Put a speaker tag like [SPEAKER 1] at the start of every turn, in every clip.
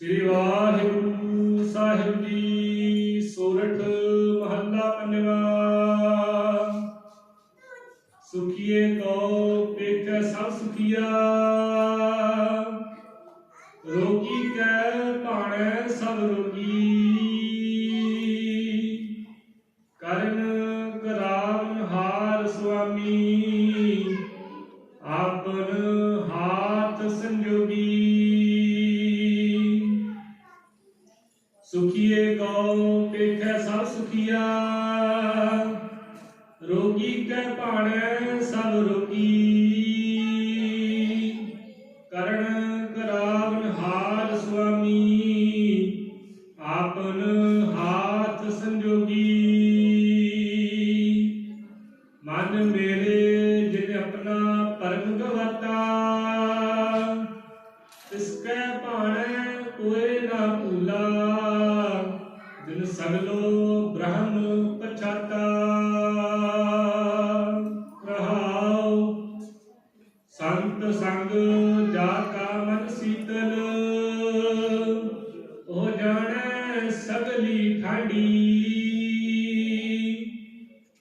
[SPEAKER 1] ਸ੍ਰੀ ਵਾਹਿਗੁਰੂ ਸਾਹਿਬ ਜੀ ਸੋਰਠ ਮਹੱਲਾ ਪੰਜਵਾ। ਸੁਖੀਏ ਕੋ ਪੇਖ ਸਭ ਸੁਖੀਆ। ਰੋਗੀ ਕੈ ਭਾਣੈ ਸਭ ਰੋਗੀ। ਕਰਨ ਕਰਾਵਨ ਹਾਰ ਸੁਆਮੀ, ਆਪਨ ਸੁਖੀਏ ਗੋ ਪੇਖੈ ਸਭ ਸੁਖੀਆ। ਰੋਗੀ ਕੈ ਭਾਣੈ ਸਭ ਰੋਗੀ। ਭਾਣੈ ਕੋਏ ਨਾ ਭੂਲਾ। ਜਿਨ ਸਗਲੋ ਬ੍ਰਹਮ ਪਛਾਤਾ। ਰਹਾਉ, ਸੰਤ ਸੰਗ ਜਾ ਕਾ ਮਨ ਸੀਤਲ। ਉਹ ਜਾਣੈ ਸਗਲੀ ਠਾਡੀ।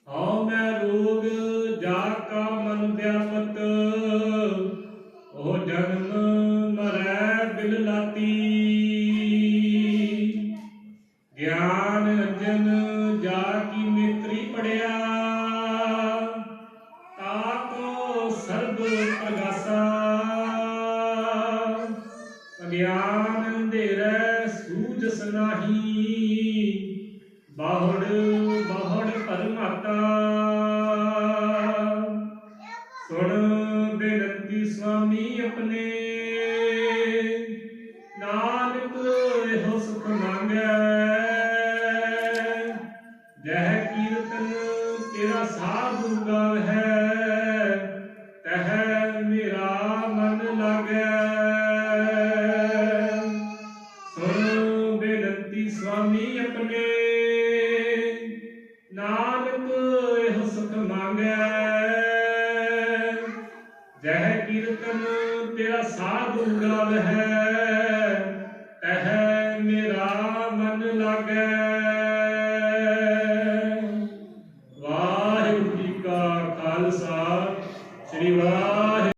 [SPEAKER 1] ਹਉ ਮੈਂ ਰੋਗ ਜਾ ਕਾ ਮਨ ਵਿਆਪਤ। ਬਿਲ ਗਿਆਨ ਅੰਜਨ ਜਾ ਕੀ ਮਿਤਰੀ ਪੜਿਆ ਤਾਕੋ ਸਰਬ ਪ੍ਰਗਾਸਾ ਅਗਿਆਨ ਅੰਧੇਰੈ ਸੂਝ ਸਨਾਹੀ, ਬਾਹੜ ਬਾਹੜ ਪਰਮਾਤਾ। ਸੁਣ ਬੇਨੰਤੀ ਸੁਆਮੀ ਆਪਣੇ। ਨਾਨਕ ਇਹੋ ਸੁਖ ਮੰਗੈ। ਜਹ ਕੀਰਤਨ ਤੇਰਾ ਸਾਧੂ ਹੈ ਤਹ ਮੇਰਾ ਮਨ ਲਾਗੈ। ਸੁਣ ਬੇਨਤੀ ਸੁਆਮੀ ਆਪਣੇ, ਨਾਨਕ ਇਹੋ ਸੁਖ ਮੰਗੈ। ਕਹਿ ਕੀਰਤਨ ਤੇਰਾ ਸਾਧ ਗਲ ਹੈ ਤਹ ਮੇਰਾ ਮਨ ਲਾਗੈ।